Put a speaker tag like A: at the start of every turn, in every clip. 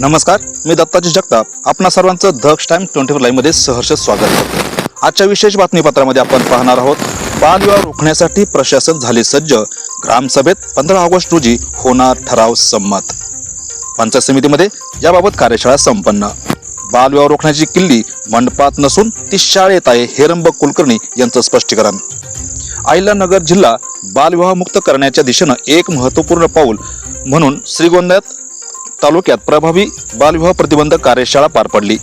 A: नमस्कार मी दत्ताजी जगताप. आपणा सर्वांचं दक्ष टाइम ट्वेंटी फोर लाईव्हमध्ये सहर्ष स्वागत. करतो आजच्या विशेष बातमीपत्रामध्ये आपण पाहणार आहोत बालविवाह रोखण्यासाठी प्रशासन झाले सज्ज. ग्रामसभेत पंधरा ऑगस्ट रोजी होणार ठराव संमत. पंचायत समितीमध्ये याबाबत कार्यशाळा संपन्न. बालविवाह रोखण्याची किल्ली मंडपात नसून ती शाळेत आहे हेरंब कुलकर्णी यांचं स्पष्टीकरण. अहिल्यानगर जिल्हा बालविवाह मुक्त करण्याच्या दिशेनं एक महत्त्वपूर्ण पाऊल म्हणून श्रीगोंद्यात तालुक्यात प्रभावी बालविवाह प्रतिबंधक कार्यशाळा पार पडली.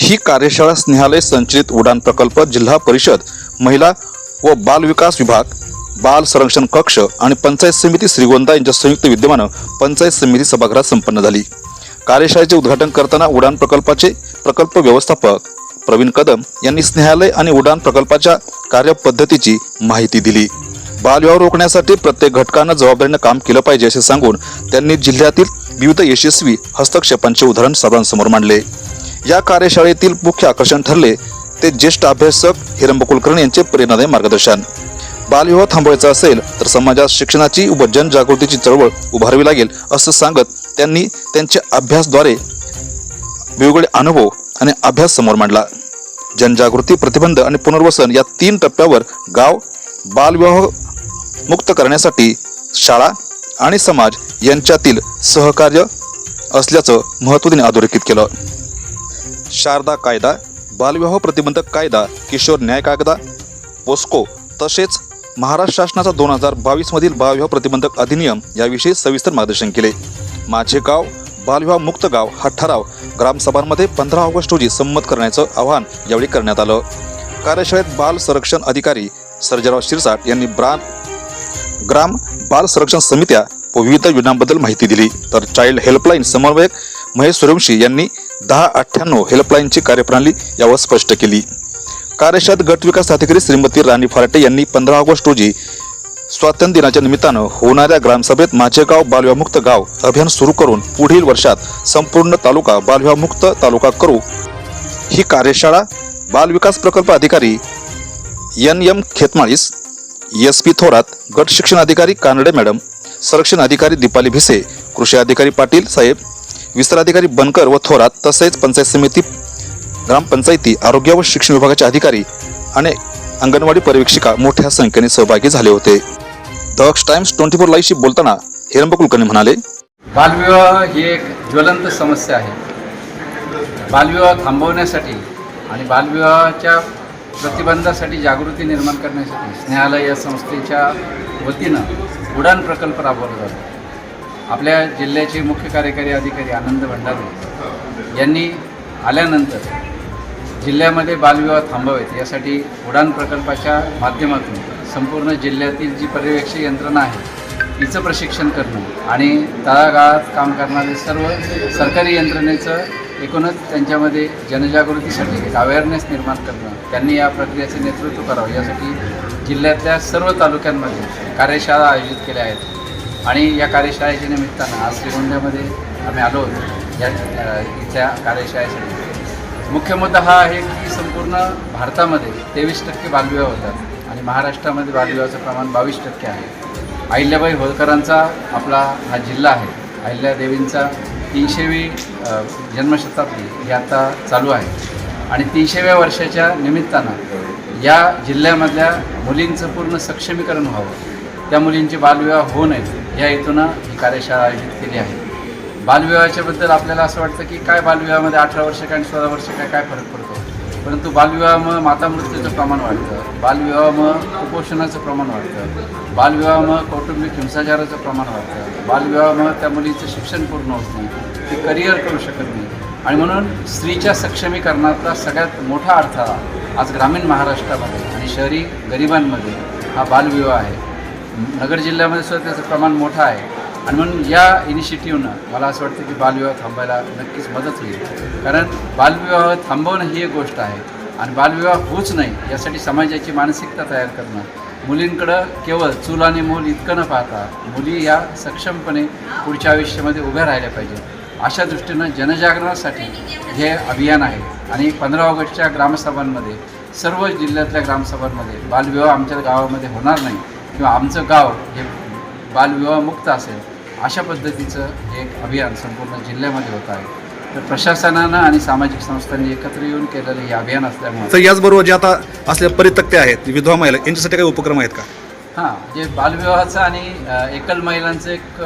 A: ही कार्यशाळा स्नेहालय संचलित उडान प्रकल्प जिल्हा परिषद महिला व बाल विकास विभाग बाल संरक्षण कक्ष आणि पंचायत समिती श्रीगोंदा यांच्या संयुक्त विद्यमानं पंचायत समिती सभागृहात संपन्न झाली. कार्यशाळेचे उद्घाटन करताना उडान प्रकल्पाचे प्रकल्प व्यवस्थापक प्रवीण कदम यांनी स्नेहालय आणि उडान प्रकल्पाच्या कार्यपद्धतीची माहिती दिली. बालविवाह रोखण्यासाठी प्रत्येक घटकानं जबाबदारीनं काम केलं पाहिजे असे सांगून त्यांनी जिल्ह्यातील विविध यशस्वी हस्तक्षेपांचे उदाहरण सभांसमोर मांडले. या कार्यशाळेतील मुख्य आकर्षण ठरले ते ज्येष्ठ अभ्यासक हिरंब कुलकर्णी यांचे प्रेरणादायी मार्गदर्शन. बालविवाह थांबवायचा असेल तर समाजात शिक्षणाची व जनजागृतीची चळवळ उभारावी लागेल असं सांगत त्यांनी त्यांच्या अभ्यासद्वारे वेगवेगळे अनुभव आणि अभ्यास समोर मांडला. जनजागृती प्रतिबंध आणि पुनर्वसन या तीन टप्प्यावर गाव बालविवाह मुक्त करण्यासाठी शाळा आणि समाज यांच्यातील सहकार्य असल्याचं महत्त्व त्यांनी अधोरेखित केलं. शारदा कायदा बालविवाह प्रतिबंधक कायदा किशोर न्याय कायदा पोस्को तसेच महाराष्ट्र शासनाचा दोन हजार बावीसमधील बालविवाह प्रतिबंधक अधिनियम याविषयी सविस्तर मार्गदर्शन केले. माझे गाव बालविवाह मुक्त गाव हा ठराव ग्रामसभांमध्ये पंधरा ऑगस्ट रोजी संमत करण्याचं आवाहन यावेळी करण्यात आलं. कार्यशाळेत बाल संरक्षण अधिकारी सर्जराव शिरसाट यांनी ब्रा ग्राम बाल संरक्षण समित्या व विविध योजनांबद्दल माहिती दिली. तर चाइल्ड हेल्पलाईन समन्वयक महेश सूर्यवंशी यांनी दहा अठ्ठ्याण्णव हेल्पलाईनची कार्यप्रणाली यावर स्पष्ट केली. कार्यशाळेत गट विकास अधिकारी श्रीमती राणी फराटे यांनी पंधरा ऑगस्ट रोजी स्वातंत्र्य दिनाच्या निमित्तानं होणाऱ्या ग्रामसभेत माझे गाव बालविवाहमुक्त गाव अभियान सुरू करून पुढील वर्षात संपूर्ण तालुका बालव्यामुक्त तालुका करू. ही कार्यशाळा बालविकास प्रकल्प अधिकारी N M Khetmalis S P Thorat गट शिक्षण अधिकारी कानडे मॅडम संरक्षण अधिकारी दीपाली भिसे कृषी अधिकारी पाटील साहेब विस्तार अधिकारी बनकर व थोरात तसेच पंचायत समिती ग्रामपंचायती आरोग्य व शिक्षण विभागाचे अधिकारी आणि अंगणवाडी पर्यवेक्षिका मोठ्या संख्येने सहभागी झाले होते. दक्ष टाइम्स ट्वेंटी फोर लाईव्हशी बोलताना हिरंब कुलकर्णी म्हणाले
B: बालविवाह ही एक ज्वलंत समस्या आहे. बालविवाह थांबवण्यासाठी आणि बालविवाहाच्या प्रतिबंधासाठी जागृती निर्माण करण्यासाठी स्नेहालय या संस्थेच्या वतीनं उडान प्रकल्प राबवला जातो. आपल्या जिल्ह्याचे मुख्य कार्यकारी अधिकारी आनंद भंडारे यांनी आल्यानंतर जिल्ह्यामध्ये बालविवाह थांबावेत यासाठी उडान प्रकल्पाच्या माध्यमातून संपूर्ण जिल्ह्यातील जी पर्यवेक्षक यंत्रणा आहे तिचं प्रशिक्षण करणं आणि तळागाळात काम करणारे सर्व सरकारी यंत्रणेचं एकूणच त्यांच्यामध्ये जनजागृतीसाठी एक अवेअरनेस निर्माण करणं त्यांनी या प्रक्रियेचे नेतृत्व करावं. यासाठी जिल्ह्यातल्या सर्व तालुक्यांमध्ये कार्यशाळा आयोजित केल्या आहेत. आणि या कार्यशाळेच्या निमित्तानं आज श्रीगोंद्यामध्ये आम्ही आलो होतो. या इथल्या कार्यशाळेसाठी. मुख्य मुद्दा हा आहे की संपूर्ण भारतामध्ये तेवीस टक्के बालविवाह होतात आणि महाराष्ट्रामध्ये बालविवाहाचं प्रमाण बावीस टक्के आहे. अहिल्याबाई होळकरांचा आपला हा जिल्हा आहे. अहिल्यादेवींचा तीनशेवी जन्मशताब्दी ही आता चालू आहे. आणि तीनशेव्या वर्षाच्या निमित्तानं या जिल्ह्यामधल्या मुलींचं पूर्ण सक्षमीकरण व्हावं. त्या मुलींचे बालविवाह होऊ नयेत या हेतूनं ही कार्यशाळा आयोजित केली आहे. बालविवाहाच्याबद्दल आपल्याला असं वाटतं की काय बालविवाहामध्ये अठरा वर्ष काय आणि सोळा वर्ष काय काय फरक पडतो? परंतु बालविवाहामुळं माता मृत्यूचं प्रमाण वाढतं. बालविवाहामुळं कुपोषणाचं प्रमाण वाढतं. बालविवाहामुळं कौटुंबिक हिंसाचाराचं प्रमाण वाढतं. बालविवाहामुळं त्या मुलीचं शिक्षण पूर्ण होत नाही. ती करिअर करू शकत नाही. आणि म्हणून स्त्रीच्या सक्षमीकरणातला सगळ्यात मोठा अडथळा आज ग्रामीण महाराष्ट्रामध्ये आणि शहरी गरिबांमध्ये हा बालविवाह आहे. नगर जिल्ह्यामध्ये सुद्धा त्याचं प्रमाण मोठं आहे. आणि म्हणून या इनिशिएटिव्हनं मला असं वाटतं की बालविवाह थांबायला नक्कीच मदत होईल. कारण बालविवाह थांबवणं ही एक गोष्ट आहे. आणि बालविवाह होच नाही यासाठी समाजाची मानसिकता तयार करणं. मुलींकडं केवळ चूल आणि मूल इतकं न पाहता मुली या सक्षमपणे पुढच्या आयुष्यामध्ये उभ्या राहिल्या पाहिजेत. अशा दृष्टीनं जनजागरणासाठी हे अभियान आहे. आणि पंधरा ऑगस्टच्या ग्रामसभांमध्ये सर्व जिल्ह्यातल्या ग्रामसभांमध्ये बालविवाह आमच्या गावामध्ये होणार नाही किंवा आमचं गाव हे बालविवाहमुक्त असेल अशा पद्धतीचं हे एक अभियान संपूर्ण जिल्ह्यामध्ये होत आहे. तर प्रशासनानं आणि सामाजिक संस्थांनी एकत्र येऊन केलेलं हे अभियान असल्यामुळे
C: तर याचबरोबर जे आता असल्या परितक्त्या आहेत विधवा महिला यांच्यासाठी काही उपक्रम आहेत का?
B: हां जे बालविवाहाचं आणि एकल महिलांचं एक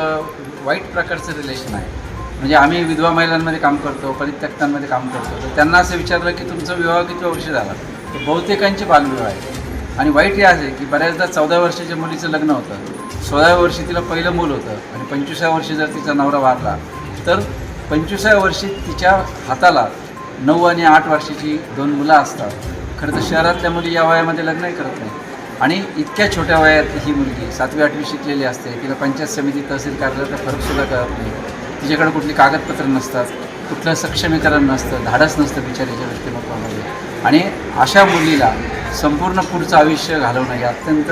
B: वाईट प्रकारचं रिलेशन आहे. म्हणजे आम्ही विधवा महिलांमध्ये काम करतो परित्यक्तांमध्ये काम करतो. तर त्यांना असं विचारलं की तुमचा विवाह किती वर्ष झाला? तर बहुतेकांचे बालविवाह आहे. आणि वाईट हे आहे की बऱ्याचदा चौदा वर्षाच्या मुलीचं लग्न होतं सोळाव्या वर्षी तिला पहिलं मूल होतं आणि पंचवीसाव्या वर्षी जर तिचा नवरा वारला तर पंचवीसाव्या वर्षी तिच्या हाताला नऊ आणि आठ वर्षाची दोन मुलं असतात. खरं तर शहरातल्या मुली या वयामध्ये लग्नही करत नाही आणि इतक्या छोट्या वयात ही मुलगी सातवी आठवी शिकलेली असते तिला पंचायत समिती तहसील कार्यालयाचा फरकसुद्धा कळत नाही. तिच्याकडे कुठली कागदपत्र नसतात कुठलं सक्षमीकरण नसतं धाडस नसतं बिचारीच्या व्यक्तिमत्वामध्ये. आणि अशा मुलीला संपूर्ण पुढचं आयुष्य घालवणं हे अत्यंत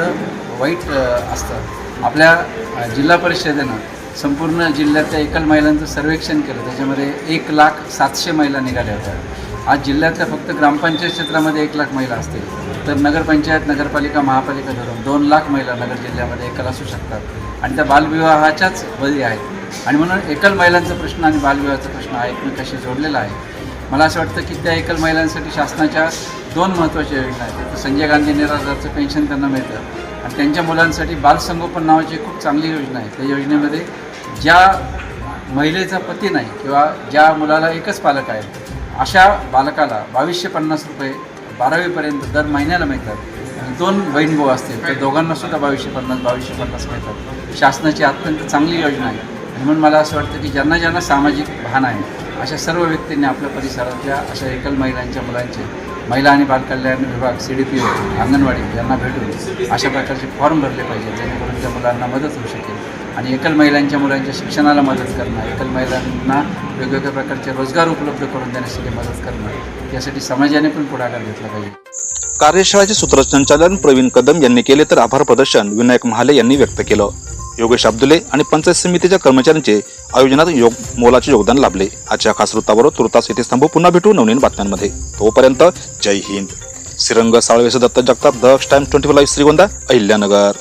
B: वाईट असतं. आपल्या जिल्हा परिषदेनं संपूर्ण जिल्ह्यातल्या एकल महिलांचं सर्वेक्षण केलं. त्याच्यामध्ये एक लाख सातशे महिला निघाल्या होत्या. आज जिल्ह्यातल्या फक्त ग्रामपंचायत क्षेत्रामध्ये एक लाख महिला असतील. तर नगरपंचायत नगरपालिका महापालिका धरून दोन लाख महिला नगर जिल्ह्यामध्ये एकल असू शकतात. आणि त्या बालविवाहाच्याच बळी आहेत. आणि म्हणून एकल महिलांचा प्रश्न आणि बालविवाहाचा प्रश्न हा एकमेकाशी जोडलेला आहे. मला असं वाटतं की त्या एकल महिलांसाठी शासनाच्या दोन महत्त्वाच्या योजना आहेत. तर संजय गांधी निराधारचं पेन्शन त्यांना मिळतं. आणि त्यांच्या मुलांसाठी बालसंगोपन नावाची खूप चांगली योजना आहे. त्या योजनेमध्ये ज्या महिलेचा पती नाही किंवा ज्या मुलाला एकच पालक आहे अशा बालकाला बावीसशे पन्नास रुपये बारावीपर्यंत दर महिन्याला मिळतात. आणि दोन बहीण भाऊ असतील तर दोघांना सुद्धा बावीसशे पन्नास बावीसशे पन्नास मिळतात. शासनाची अत्यंत चांगली योजना आहे. म्हणून मला असं वाटतं की ज्यांना ज्यांना सामाजिक भान आहे अशा सर्व व्यक्तींनी आपल्या परिसरातल्या अशा एकल महिलांच्या मुलांचे महिला आणि बालकल्याण विभाग C D P O anganwadi यांना भेटून अशा प्रकारचे फॉर्म भरले पाहिजे जेणेकरून त्या मुलांना मदत होऊ शकेल. आणि एकल महिलांच्या मुलांच्या शिक्षणाला मदत करणं एकल महिलांना वेगवेगळ्या प्रकारचे रोजगार उपलब्ध करून देण्यासाठी मदत करणं यासाठी समाजाने पण पुढाकार घेतला पाहिजे.
A: कार्यशाळेचे सूत्रसंचालन प्रवीण कदम यांनी केले तर आभार प्रदर्शन विनायक महाले यांनी व्यक्त केलं. योगेश अब्दुले आणि पंचायत समितीच्या कर्मचाऱ्यांचे आयोजनात योग मोलाचे योगदान लाभले. आजच्या खास वृत्ताबरोबर तुर्तास येथे थांबू पुन्हा भेटू नवनीन बातम्यांमध्ये. तोपर्यंत जय हिंद. Shrirang साळवेस Datta Jagtap the time twenty four live Shrigonda Ahilyanagar.